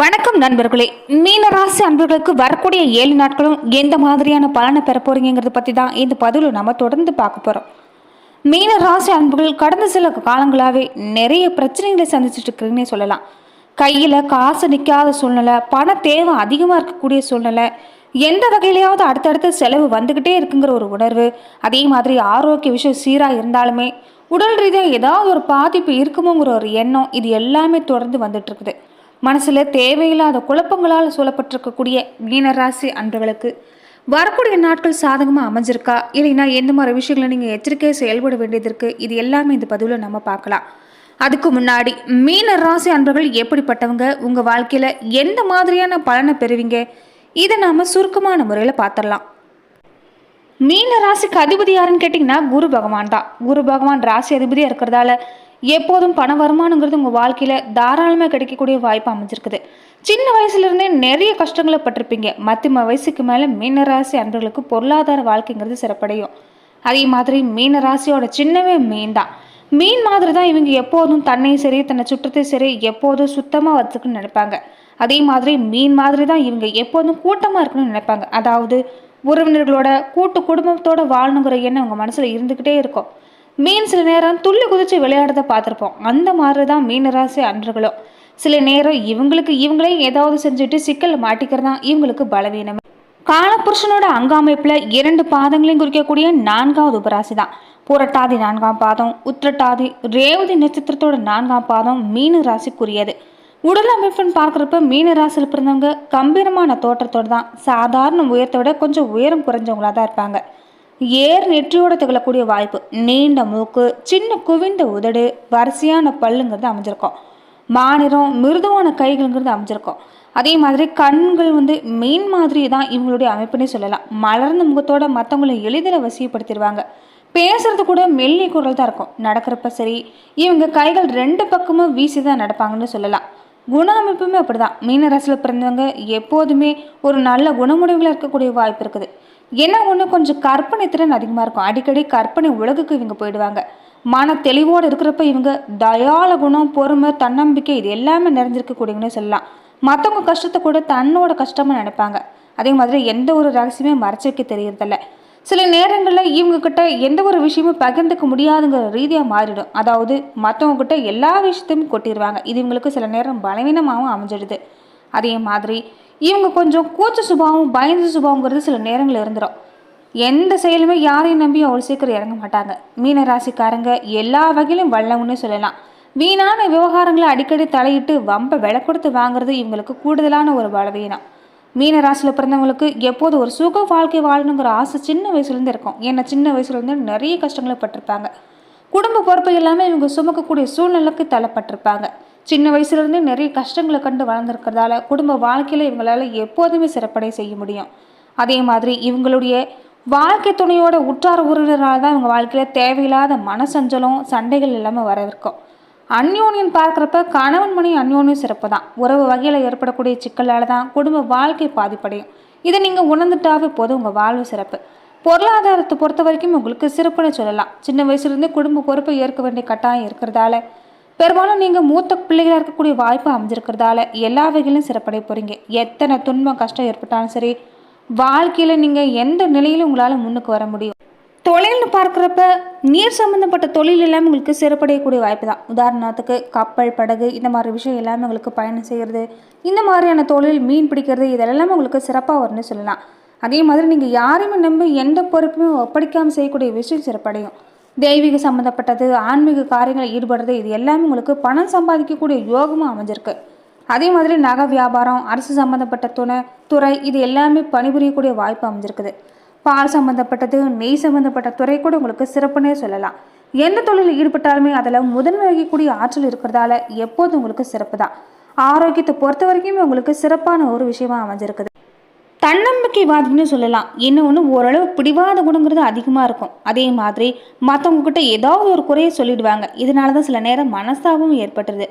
வணக்கம் நண்பர்களே. மீனராசி அன்பர்களுக்கு வரக்கூடிய ஏழு நாட்களும் எந்த மாதிரியான பலனை பெற போறீங்கிறத பற்றி தான் இந்த பதிவில் நம்ம தொடர்ந்து பார்க்க போகிறோம் மீனராசி அன்பர்கள் கடந்த சில காலங்களாகவே நிறைய பிரச்சனைகளை சந்திச்சுட்டு இருக்கிறீங்கன்னு சொல்லலாம். கையில் காசு நிற்காத சூழ்நிலை பண தேவை அதிகமாக இருக்கக்கூடிய சூழ்நிலை எந்த வகையிலையாவது அடுத்தடுத்த செலவு வந்துக்கிட்டே இருக்குங்கிற ஒரு உணர்வு அதே மாதிரி ஆரோக்கிய விஷயம் சீராக இருந்தாலுமே உடல் ரீதியாக ஏதாவது ஒரு பாதிப்பு இருக்குமோங்கிற ஒரு எண்ணம் இது எல்லாமே தொடர்ந்து வந்துட்டு இருக்குது. மனசில் தேவையில்லாத குழப்பங்களால் சூழப்பட்டிருக்கக்கூடிய மீனராசி அன்பர்களுக்கு வரக்கூடிய நாட்கள் சாதகமாக அமைஞ்சிருக்கா? இல்லைன்னா எந்த மாதிரி விஷயங்களை நீங்கள் எச்சரிக்கையாக செயல்பட வேண்டியது இருக்குது இது எல்லாமே இந்த பதிவில் நம்ம பார்க்கலாம். அதுக்கு முன்னாடி மீன ராசி அன்பர்கள் எப்படிப்பட்டவங்க? உங்கள் வாழ்க்கையில் எந்த மாதிரியான பலனை பெறுவீங்க? இதை நாம் சுருக்கமான முறையில் பார்த்துடலாம். மீன ராசிக்கு அதிபதி யாருன்னு கேட்டிங்கன்னா குரு பகவான் தான். குரு பகவான் ராசி அதிபதியாக இருக்கிறதால எப்போதும் பண வருமானங்கிறது உங்கள் வாழ்க்கையில் தாராளமாக கிடைக்கக்கூடிய வாய்ப்பு அமைஞ்சிருக்குது. சின்ன வயசுலேருந்தே நிறைய கஷ்டங்களை பட்டிருப்பீங்க. மத்தியம வயசுக்கு மேலே மீன ராசி அன்பர்களுக்கு பொருளாதார வாழ்க்கைங்கிறது சிறப்படையும். அதே மாதிரி மீன ராசியோட சின்னவே மீன் தான். மீன் மாதிரி தான் இவங்க எப்போதும் தன்னையும் சரி தன்னை சுற்றத்தையும் சரி எப்போதும் சுத்தமாக வச்சுக்கணும்னு நினைப்பாங்க. அதே மாதிரி மீன் மாதிரி தான் இவங்க எப்போதும் கூட்டமாக இருக்கணும்னு நினைப்பாங்க. அதாவது உறவினர்களோட கூட்டு குடும்பத்தோட வாழணுங்கிற எண்ணம் உங்கள் மனசில் இருந்துக்கிட்டே இருக்கும். மீன் சில நேரம் துள்ளி குதிச்சு விளையாடுறத பார்த்துருப்போம். அந்த மாதிரி தான் மீனராசி அன்றர்களும் சில நேரம் இவங்களுக்கு இவங்களே ஏதாவது செஞ்சுட்டு சிக்கல் மாட்டிக்கிறதா இவங்களுக்கு பலவீனம். காலப்புருஷனோட அங்காமைப்பில் இரண்டு பாதங்களையும் குறிக்கக்கூடிய நான்காவது உபராசி தான் புரட்டாதி நான்காம் பாதம் உத்திரட்டாதி ரேவதி நட்சத்திரத்தோட நான்காம் பாதம் மீன ராசிக்குரியது உடல் அமைப்புன்னு பார்க்குறப்ப மீன ராசியில் பிறந்தவங்க கம்பீரமான தோற்றத்தோடு தான். சாதாரண உயரத்தை விட கொஞ்சம் உயரம் குறைஞ்சவங்களா தான் இருப்பாங்க. ஏர் நெற்றியோட திகழக்கூடிய வாய்ப்பு நீண்ட மூக்கு சின்ன குவிந்த உதடு வரிசையான பல்லுங்கிறது அமைஞ்சிருக்கும். மாநிறம் மிருதுவான கைகள்ங்கிறது அமைஞ்சிருக்கும். அதே மாதிரி கண்கள் வந்து மீன் மாதிரி தான் இவங்களுடைய அமைப்புனே சொல்லலாம். மலர்ந்த முகத்தோட மற்றவங்களை எளிதில் வசியப்படுத்திடுவாங்க பேசுறது கூட மெல்லிய குரல் தான் இருக்கும். நடக்கிறப்ப சரி இவங்க கைகள் ரெண்டு பக்கமும் வீசி தான் நடப்பாங்கன்னு சொல்லலாம். குண அமைப்புமே அப்படிதான். மீனராசியில் பிறந்தவங்க எப்போதுமே ஒரு நல்ல குணமுடைவுல இருக்கக்கூடிய வாய்ப்பு இருக்குது. என்ன ஒன்று கொஞ்சம் கற்பனை திறன் அதிகமாக இருக்கும். அடிக்கடி கற்பனை உலகுக்கு இவங்க போயிடுவாங்க. மன தெளிவோடு இருக்கிறப்ப இவங்க தயால குணம் பொறுமை தன்னம்பிக்கை இது எல்லாமே நிறைஞ்சிருக்கக்கூடியவங்கன்னு சொல்லலாம். மற்றவங்க கஷ்டத்தை கூட தன்னோட கஷ்டமாக நினைப்பாங்க. அதே மாதிரி எந்த ஒரு ரகசியமே மறைச்சு வைக்க தெரியறதில்ல. சில நேரங்களில் இவங்க கிட்ட எந்த ஒரு விஷயமும் பகிர்ந்துக்க முடியாதுங்கிற ரீதியாக மாறிடும். அதாவது மற்றவங்க கிட்ட எல்லா விஷயத்தையும் கொட்டிடுவாங்க இது இவங்களுக்கு சில நேரம் பலவீனமாகவும் அமைஞ்சிடுது. அதே மாதிரி இவங்க கொஞ்சம் கூச்ச சுபாவம் பயந்த சுபாவங்கிறது சில நேரங்கள் இருந்துடும் எந்த செயலுமே யாரையும் நம்பி அவ்வளோ சீக்கிரம் இறங்க மாட்டாங்க. மீன ராசிக்காரங்க எல்லா வகையிலும் வல்லவன்னு சொல்லலாம். வீணான விவகாரங்களை அடிக்கடி தலையிட்டு வம்ப விலை கொடுத்து வாங்குறது இவங்களுக்கு கூடுதலான ஒரு பலவீனம். மீன ராசியில் பிறந்தவங்களுக்கு எப்போது ஒரு சுக வாழ்க்கை வாழணுங்கிற ஆசை சின்ன வயசுலேருந்து இருக்கும். ஏன்னா சின்ன வயசுலேருந்து நிறைய கஷ்டங்களை பட்டிருப்பாங்க. குடும்ப பொறுப்பு எல்லாமே இவங்க சுமக்கக்கூடிய சூழ்நிலைக்கு தள்ளப்பட்டிருப்பாங்க. சின்ன வயசுலேருந்தே நிறைய கஷ்டங்களை கண்டு வளர்ந்துருக்கிறதால குடும்ப வாழ்க்கையில் இவங்களால எப்போதுமே சிறப்படை செய்ய முடியும். அதே மாதிரி இவங்களுடைய வாழ்க்கை துணையோட உற்றார உறவினரால் தான் இவங்க வாழ்க்கையில் தேவையில்லாத மனசஞ்சலம் சண்டைகள் எல்லாமே வரவிருக்கும். அன்யோனியன் பார்க்குறப்ப கணவன் மணி அந்யோன்யம் சிறப்பு தான் உறவு வகையில் ஏற்படக்கூடிய சிக்கலால் தான் குடும்ப வாழ்க்கை பாதிப்படையும். இதை நீங்கள் உணர்ந்துட்டாவே போதும் உங்கள் வாழ்வு சிறப்பு. பொருளாதாரத்தை பொறுத்த வரைக்கும் உங்களுக்கு சிறப்புன்னு சொல்லலாம். சின்ன வயசுலேருந்தே குடும்ப பொறுப்பை ஏற்க வேண்டிய கட்டாயம் இருக்கிறதால பெரும்பாலும் நீங்கள் மூத்த பிள்ளைகளாக இருக்கக்கூடிய வாய்ப்பு அமைஞ்சிருக்கிறதால எல்லா வகையிலும் சிறப்படைய போகிறீங்க எத்தனை துன்பம் கஷ்டம் ஏற்பட்டாலும் சரி வாழ்க்கையில் நீங்கள் எந்த நிலையிலும் உங்களால் முன்னுக்கு வர முடியும்? தொழில்னு பார்க்குறப்ப நீர் சம்மந்தப்பட்ட தொழில் எல்லாமே உங்களுக்கு சிறப்படையக்கூடிய வாய்ப்பு தான். உதாரணத்துக்கு கப்பல் படகு இந்த மாதிரி விஷயம் எல்லாமே உங்களுக்கு பயணம் செய்கிறது இந்த மாதிரியான தொழில் மீன் பிடிக்கிறது இதெல்லாம் உங்களுக்கு சிறப்பாக வரும்னு சொல்லலாம். அதே மாதிரி நீங்கள் யாரையுமே நம்பி எந்த பொறுப்புமே ஒப்படைக்காமல் செய்யக்கூடிய விஷயம் சிறப்படையும். தெய்வீக சம்மந்தப்பட்டது ஆன்மீக காரியங்களில் ஈடுபடுறது இது எல்லாமே உங்களுக்கு பணம் சம்பாதிக்கக்கூடிய யோகமாக அமைஞ்சிருக்கு. அதே மாதிரி நகை வியாபாரம் அரசு சம்மந்தப்பட்ட துணை துறை இது எல்லாமே பணிபுரியக்கூடிய வாய்ப்பு அமைஞ்சிருக்குது. பால் சம்மந்தப்பட்டது நெய் சம்மந்தப்பட்ட துறை கூட உங்களுக்கு சிறப்புன்னே சொல்லலாம். எந்த தொழிலில் ஈடுபட்டாலுமே அதில் முதன்மை வகிக்கக்கூடிய ஆற்றல் இருக்கிறதால எப்போதும் உங்களுக்கு சிறப்பு தான் ஆரோக்கியத்தை பொறுத்த வரைக்குமே உங்களுக்கு சிறப்பான ஒரு விஷயமா அமைஞ்சிருக்குது. தன்னம்பிக்கைவாதின்னு சொல்லலாம். என்ன ஒன்று ஓரளவு பிடிவாத குணங்கிறது அதிகமாக இருக்கும். அதே மாதிரி மற்றவங்கக்கிட்ட ஏதாவது ஒரு குறையை சொல்லிடுவாங்க. இதனால தான் சில நேரம் மனஸ்தாபம் ஏற்பட்டுருது.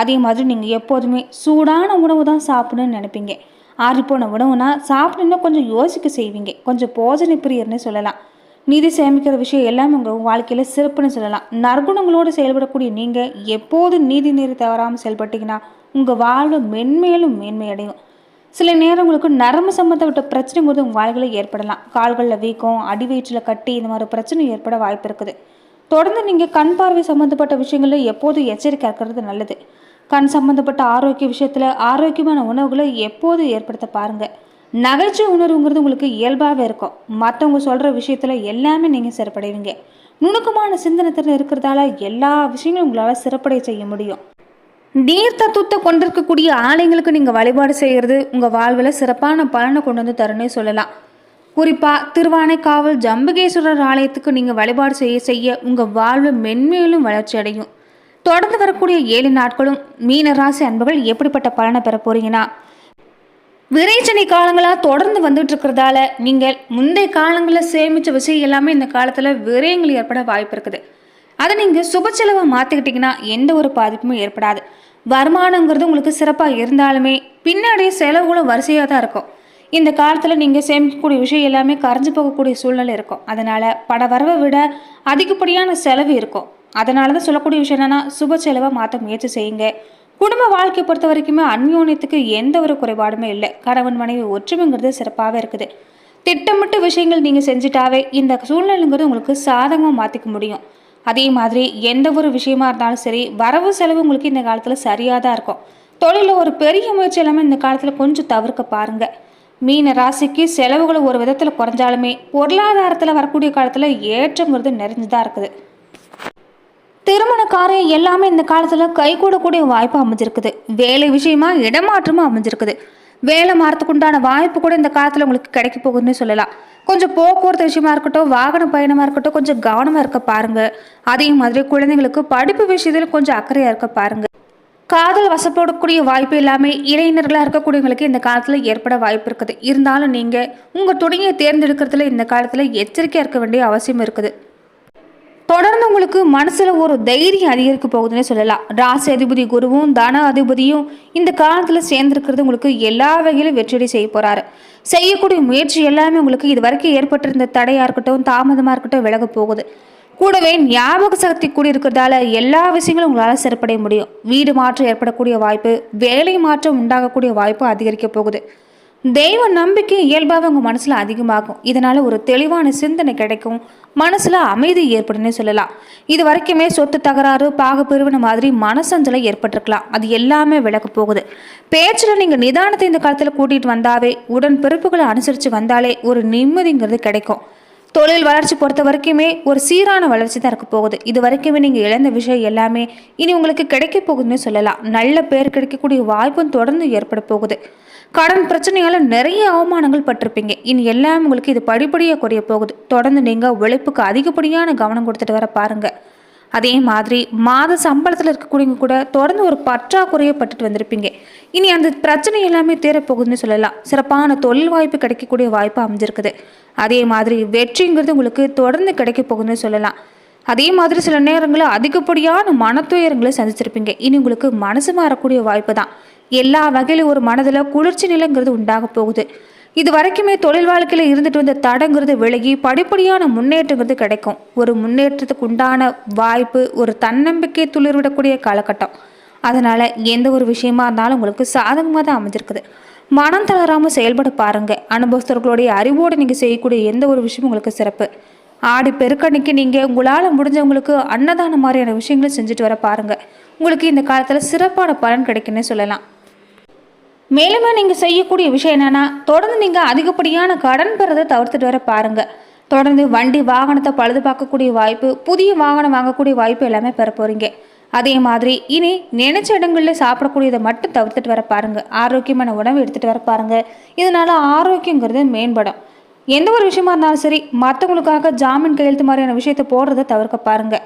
அதே மாதிரி நீங்கள் எப்போதுமே சூடான உணவு தான் சாப்பிடணும்னு நினைப்பீங்க. ஆறிப்போன உணவுனா சாப்பிடணுன்னா கொஞ்சம் யோசிக்க செய்வீங்க. கொஞ்சம் போஜனை பிரியர்னு சொல்லலாம். நிதி சேமிக்கிற விஷயம் எல்லாமே உங்கள் வாழ்க்கையில் சிறப்புன்னு சொல்லலாம். நற்குணங்களோடு செயல்படக்கூடிய நீங்கள் எப்போதும் நீதி நீர் தவறாமல் செயல்பட்டீங்கன்னா உங்கள் வாழ்வு மென்மேலும் மேன்மையடையும். சில நேரம் உங்களுக்கு நரம்பு சம்மந்தப்பட்ட பிரச்சனைங்கிறது உங்கள் வாழ்க்கையில் ஏற்படலாம். கால்களில் வீக்கம் அடி வயிற்றில் கட்டி இந்த மாதிரி பிரச்சனை ஏற்பட வாய்ப்பு இருக்குது. தொடர்ந்து நீங்கள் கண் பார்வை சம்மந்தப்பட்ட விஷயங்களில் எப்போதும் எச்சரிக்கை இருக்கிறது நல்லது. கண் சம்மந்தப்பட்ட ஆரோக்கிய விஷயத்தில் ஆரோக்கியமான உணவுகளை எப்போதும் ஏற்படுத்த பாருங்கள் நகைச்சுவை உணர்வுங்கிறது உங்களுக்கு இயல்பாகவே இருக்கும். மற்றவங்க சொல்கிற விஷயத்தில் எல்லாமே நீங்கள் சிறப்படைவீங்க. நுணுக்கமான சிந்தனை திறன் இருக்கிறதால எல்லா விஷயங்களும் உங்களால் சிறப்படைய செய்ய முடியும். நீர் தத்துவத்தை கொண்டிருக்கக்கூடிய ஆலயங்களுக்கு நீங்கள் வழிபாடு செய்கிறது உங்கள் வாழ்வில் சிறப்பான பலனை கொண்டு வந்து தரும்னே சொல்லலாம். குறிப்பாக திருவானைக்காவல் ஜம்புகேஸ்வரர் ஆலயத்துக்கு நீங்கள் வழிபாடு செய்ய செய்ய உங்கள் வாழ்வு மென்மேலும் வளர்ச்சி அடையும். தொடர்ந்து வரக்கூடிய ஏழு நாட்களும் மீனராசி அன்புகள் எப்படிப்பட்ட பலனை பெற போறீங்கன்னா விரைச்சனை காலங்களாக தொடர்ந்து வந்துட்டு இருக்கிறதால நீங்கள் முந்தைய காலங்களில் சேமித்த விஷயம் எல்லாமே இந்த காலத்தில் விரயங்கள் ஏற்பட வாய்ப்பு இருக்குது. அதை நீங்கள் சுப செலவை மாற்றிக்கிட்டிங்கன்னா எந்த ஒரு பாதிப்பும் ஏற்படாது. வருமானங்கிறது உங்களுக்கு சிறப்பாக இருந்தாலுமே பின்னாடி செலவுகளும் வரிசையாக தான் இருக்கும். இந்த காலத்தில் நீங்கள் சேமிக்கக்கூடிய விஷயம் எல்லாமே கரைஞ்சு போகக்கூடிய சூழ்நிலை இருக்கும். அதனால் பட வரவை விட அதிகப்படியான செலவு இருக்கும். அதனால தான் சொல்லக்கூடிய விஷயம் என்னென்னா சுப செலவை மாற்ற முயற்சி செய்யுங்க. குடும்ப வாழ்க்கையை பொறுத்த வரைக்குமே அந்யோன்யத்துக்கு எந்த ஒரு குறைபாடுமே இல்லை. கணவன் மனைவி ஒற்றுமைங்கிறது சிறப்பாகவே இருக்குது. திட்டமிட்ட விஷயங்கள் நீங்கள் செஞ்சுட்டாவே இந்த சூழ்நிலைங்கிறது உங்களுக்கு சாதகமாக மாற்றிக்க முடியும். அதே மாதிரி எந்த ஒரு விஷயமா இருந்தாலும் சரி வரவு செலவு உங்களுக்கு இந்த காலத்தில் சரியாக தான் இருக்கும். தொழிலில் ஒரு பெரிய முயற்சி எல்லாமே இந்த காலத்தில் கொஞ்சம் தவிர்க்க பாருங்கள் மீன ராசிக்கு செலவுகள் ஒரு விதத்தில் குறைஞ்சாலுமே பொருளாதாரத்தில் வரக்கூடிய காலத்தில் ஏற்றங்கிறது நிறைஞ்சு தான் இருக்குது. திருமண காரியம் எல்லாமே இந்த காலத்தில் கைகூடக்கூடிய வாய்ப்பு அமைஞ்சிருக்குது. வேலை விஷயமா இடமாற்றமும் அமைஞ்சிருக்குது. வேலை மாறத்துக்கு உண்டான வாய்ப்பு கூட இந்த காலத்தில் உங்களுக்கு கிடைக்க போகுதுன்னு சொல்லலாம். கொஞ்சம் போக்குவரத்து விஷயமா இருக்கட்டும் வாகன பயணமாக இருக்கட்டும் கொஞ்சம் கவனமாக இருக்க பாருங்க. அதே மாதிரி குழந்தைங்களுக்கு படிப்பு விஷயத்தில் கொஞ்சம் அக்கறையாக இருக்க பாருங்க. காதல் வசப்படக்கூடிய வாய்ப்பு எல்லாமே இளைஞர்களாக இருக்கக்கூடியவங்களுக்கு இந்த காலத்தில் ஏற்பட வாய்ப்பு இருக்குது. இருந்தாலும் நீங்கள் உங்கள் துணையை தேர்ந்தெடுக்கிறதுல இந்த காலத்தில் எச்சரிக்கையாக இருக்க வேண்டிய அவசியம் இருக்குது. தொடர்ந்து உங்களுக்கு மனசில் ஒரு தைரியம் அதிகரிக்க போகுதுன்னே சொல்லலாம். ராசி அதிபதி குருவும் தன அதிபதியும் இந்த காலத்தில் சேர்ந்துருக்கிறது உங்களுக்கு எல்லா வகையிலும் வெற்றியடை செய்ய போகிறாரு செய்யக்கூடிய முயற்சி எல்லாமே உங்களுக்கு இது வரைக்கும் ஏற்பட்டிருந்த தடையாக இருக்கட்டும் தாமதமாக இருக்கட்டும் விலக போகுது. கூடவே ஞாபக சக்தி கூடி இருக்கிறதால எல்லா விஷயங்களும் உங்களால் சிறப்படைய முடியும். வீடு மாற்றம் ஏற்படக்கூடிய வாய்ப்பு வேலை மாற்றம் உண்டாகக்கூடிய வாய்ப்பு அதிகரிக்க போகுது. தெய்வ நம்பிக்கை இயல்பாக உங்கள் மனசில் அதிகமாகும். இதனால் ஒரு தெளிவான சிந்தனை கிடைக்கும். மனசில் அமைதி ஏற்படும்னு சொல்லலாம். இது வரைக்குமே சொத்து தகராறு பாகப்பிரிவின மாதிரி மனசஞ்சலை ஏற்பட்டிருக்கலாம். அது எல்லாமே விலக போகுது. பேச்சில் நீங்கள் நிதானத்தை இந்த காலத்தில் கூட்டிகிட்டு வந்தாவே உடன் பிறப்புகளை அனுசரித்து வந்தாலே ஒரு நிம்மதிங்கிறது கிடைக்கும். தொழில் வளர்ச்சி பொறுத்த வரைக்குமே ஒரு சீரான வளர்ச்சி தான் இருக்க போகுது. இது வரைக்குமே நீங்கள் இழந்த விஷயம் எல்லாமே இனி உங்களுக்கு கிடைக்க போகுதுன்னு சொல்லலாம். நல்ல பேர் கிடைக்கக்கூடிய வாய்ப்பும் தொடர்ந்து ஏற்பட போகுது. கடன் பிரச்சனையால் நிறைய அவமானங்கள் பட்டிருப்பீங்க. இனி எல்லாம் உங்களுக்கு இது படிப்படியாக குறைய போகுது. தொடர்ந்து நீங்கள் உழைப்புக்கு அதிகப்படியான கவனம் கொடுத்துட்டு வர பாருங்கள் அதே மாதிரி மாத சம்பளத்தில் இருக்கக்கூடியவங்க கூட தொடர்ந்து ஒரு பற்றாக்குறையை பட்டுட்டு வந்திருப்பீங்க. இனி அந்த பிரச்சனை எல்லாமே தீரப்போகுதுன்னு சொல்லலாம். சிறப்பான தொழில் வாய்ப்பு கிடைக்கக்கூடிய வாய்ப்பு அமைஞ்சிருக்குது. அதே மாதிரி வெற்றிங்கிறது உங்களுக்கு தொடர்ந்து கிடைக்க போகுதுன்னு சொல்லலாம். அதே மாதிரி சில நேரங்களில் அதிகப்படியான மனத்துயரங்களை சந்திச்சிருப்பீங்க. இனி உங்களுக்கு மனசு மாறக்கூடிய வாய்ப்பு தான். எல்லா வகையிலும் ஒரு மனதில் குளிர்ச்சி நிலைங்கிறது உண்டாக போகுது. இது வரைக்குமே தொழில் வாழ்க்கையில் இருந்துட்டு வந்த தடங்கிறது விலகி படிப்படியான முன்னேற்றங்கிறது கிடைக்கும். ஒரு முன்னேற்றத்துக்கு உண்டான வாய்ப்பு ஒரு தன்னம்பிக்கை துளிர்விடக்கூடிய காலகட்டம். அதனால் எந்த ஒரு விஷயமா இருந்தாலும் உங்களுக்கு சாதகமாக தான் அமைஞ்சிருக்குது. மனம் தளராமல் செயல்பட பாருங்கள் அனுபவஸ்தர்களுடைய அறிவோடு நீங்கள் செய்யக்கூடிய எந்த ஒரு விஷயமும் உங்களுக்கு சிறப்பு. ஆடி பெருக்கணிக்கு நீங்கள் உங்களால் முடிஞ்சவங்களுக்கு அன்னதானம் மாதிரியான விஷயங்களை செஞ்சுட்டு வர பாருங்கள் உங்களுக்கு இந்த காலத்தில் சிறப்பான பலன் கிடைக்குன்னு சொல்லலாம். மேலுமே நீங்கள் செய்யக்கூடிய விஷயம் என்னென்னா தொடர்ந்து நீங்கள் அதிகப்படியான கடன் பெறதை தவிர்த்துட்டு வர பாருங்கள் தொடர்ந்து வண்டி வாகனத்தை பழுது பார்க்கக்கூடிய வாய்ப்பு புதிய வாகனம் வாங்கக்கூடிய வாய்ப்பு எல்லாமே பெற போகிறீங்க அதே மாதிரி இனி நினைச்ச இடங்களில் சாப்பிடக்கூடியதை மட்டும் தவிர்த்துட்டு வர பாருங்க. ஆரோக்கியமான உணவு எடுத்துகிட்டு வர பாருங்க. இதனால் ஆரோக்கியங்கிறது மேம்படும். எந்த ஒரு விஷயமா இருந்தாலும் சரி மற்றவங்களுக்காக ஜாமீன் கையெழுத்து மாதிரியான விஷயத்தை போடுறத தவிர்க்க பாருங்கள்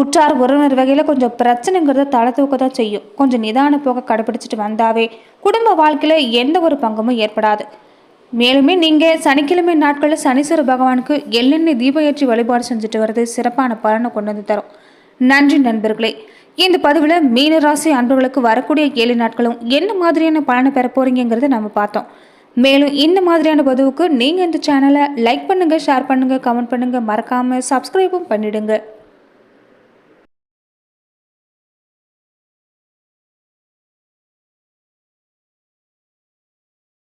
உற்றார் உறவினர் வகையில் கொஞ்சம் பிரச்சனைங்கிறத தலை தூக்க தான் செய்யும். கொஞ்சம் நிதான போக கடைபிடிச்சிட்டு வந்தாவே குடும்ப வாழ்க்கையில் எந்த ஒரு பங்கமும் ஏற்படாது. மேலுமே நீங்கள் சனிக்கிழமை நாட்களில் சனீஸ்வர பகவானுக்கு எள்ளெண்ணெய் தீப ஏற்றி வழிபாடு செஞ்சுட்டு வர்றது சிறப்பான பலனை கொண்டு வந்து தரும். நன்றி நண்பர்களே. இந்த பதிவில் மீனராசி அன்பர்களுக்கு வரக்கூடிய ஏழு நாட்களும் என்ன மாதிரியான பலனை பெற போகிறீங்கிறத நம்ம பார்த்தோம். மேலும் இந்த மாதிரியான பதிவுக்கு நீங்கள் இந்த சேனலை லைக் பண்ணுங்கள் ஷேர் பண்ணுங்கள் கமெண்ட் பண்ணுங்கள் மறக்காமல் சப்ஸ்கிரைபும் பண்ணிவிடுங்க